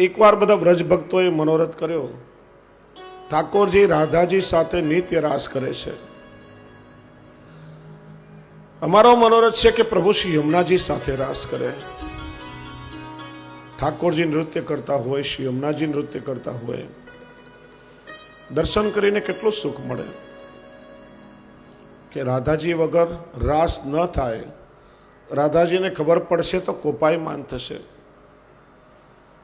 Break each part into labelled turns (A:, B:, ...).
A: એકવાર બધા વ્રજ ભક્તોએ મનોરથ કર્યો. ઠાકોરજી રાધાજી સાથે નિત્ય રાસ કરે છે. અમારો મનોરથ છે કે પ્રભુ શ્રી યમુનાજી સાથે રાસ કરે. ઠાકોરજી નૃત્ય કરતા હોય, શ્રી યમુનાજી નૃત્ય કરતા હોય. દર્શન કરીને કેટલું સુખ મળે. કે રાધાજી વગર રાસ ન થાય. રાધાજીને ખબર પડશે તો કોપાયમાન થશે.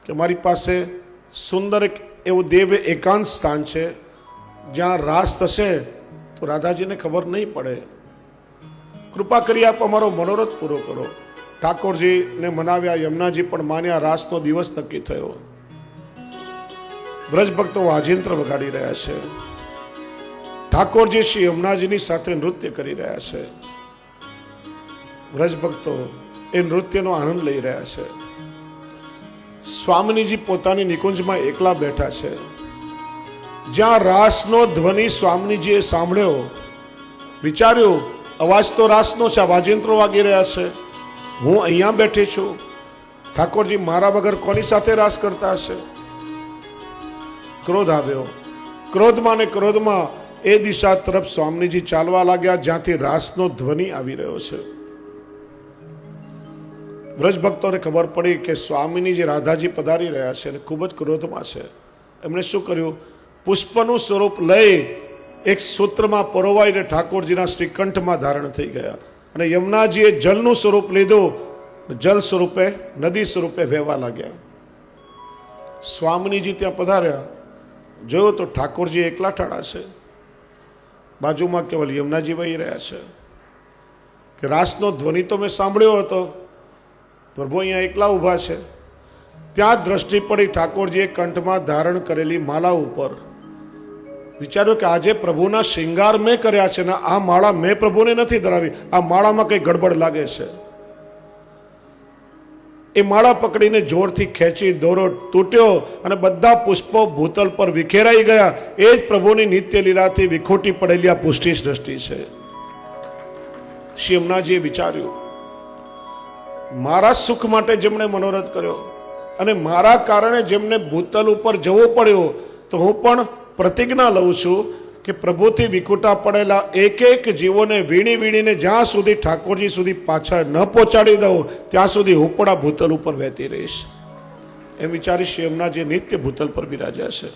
A: કે મારી પાસે સુંદર એક એવું દેવ એકાંત સ્થાન છે, જ્યાં રાસ થશે તો રાધાજીને ખબર નહીં પડે. કૃપા કરી આપ અમારો મનોરથ પૂરો કરો. ઠાકોરજીને મનાવ્યા, યમુનાજી પણ માન્યા, રાસનો દિવસ નક્કી થયો. વ્રજ ભક્તો વાજિંત્ર વગાડી રહ્યા છે. ઠાકોરજી શ્રી યમુનાજીની સાથે નૃત્ય કરી રહ્યા છે. વ્રજ ભક્તો એ નૃત્યનો આનંદ લઈ રહ્યા છે. સ્વામિનીજી પોતાની નિકુંજમાં એકલા બેઠા છે. જ્યાં રાસનો ધ્વનિ સ્વામિનીજીએ સાંભળ્યો. વિચાર્યું, અવાજ તો રાસનો છે વાજિંત્રો વાગી રહ્યા છે. હું અહીંયા બેઠી છું. ઠાકોરજી મારા વગર કોની સાથે રાસ કરતા હશે? ક્રોધ આવ્યો. ક્રોધમાં ને ક્રોધમાં એ દિશા તરફ સ્વામીજી ચાલવા લાગ્યા જ્યાંથી રાસનો ધ્વનિ આવી રહ્યો છે. વ્રજ ભક્તોને ખબર પડી કે સ્વામીની જે રાધાજી પધારી રહ્યા છે અને ખૂબ જ ક્રોધમાં છે. એમણે શું કર્યું? પુષ્પનું સ્વરૂપ લઈ એક સૂત્રમાં પરોવાઈને ઠાકોરજીના શ્રીકંઠમાં ધારણ થઈ ગયા. અને યમુનાજીએ જલનું સ્વરૂપ લીધું. જલ સ્વરૂપે, નદી સ્વરૂપે વહેવા લાગ્યા. સ્વામિનીજી ત્યાં પધાર્યા. જોયું તો ઠાકોરજી એકલા ઠાડા છે. બાજુમાં કેવલ યમુનાજી વહી રહ્યા છે. કે રાસનો ધ્વનિ તો મેં સાંભળ્યો હતો. પ્રભુ અહીંયા એકલા ઊભા છે. ત્યાં દ્રષ્ટિ પડી ઠાકોરજીએ કંઠમાં ધારણ કરેલી માલા ઉપર. વિચાર્યું કે આજે પ્રભુના શિંગાર મેં કર્યા છે ને આ માળા મેં પ્રભુને નથી ધરાવી. આ માળામાં કંઈ ગડબડ લાગે છે. એ માળા પકડીને જોરથી ખેંચી દોરો તૂટ્યો અને બધા પુષ્પો ભૂતલ પર વિખેરાઈ ગયા. એ જ પ્રભુની નિત્ય લીલાથી વિખોટી પડેલી આ પુષ્ટિ દ્રષ્ટિ છે. શિમનાજીએ વિચાર્યું મારા સુખ માટે જેમણે મનોરથ કર્યો અને મારા કારણે જેમને ભૂતલ ઉપર જવું પડ્યો, તો હું પણ પ્રતિજ્ઞા લઉં છું કે પ્રભુથી વિખૂટા પડેલા એક એક જીવોને વીણી વીણીને જ્યાં સુધી ઠાકોરજી સુધી પાછા ન પહોંચાડી દઉં, ત્યાં સુધી હું પણ આ ભૂતલ ઉપર વહેતી રહીશ. એમ વિચારી એમના જે નિત્ય ભૂતલ પર બિરાજ્યા છે.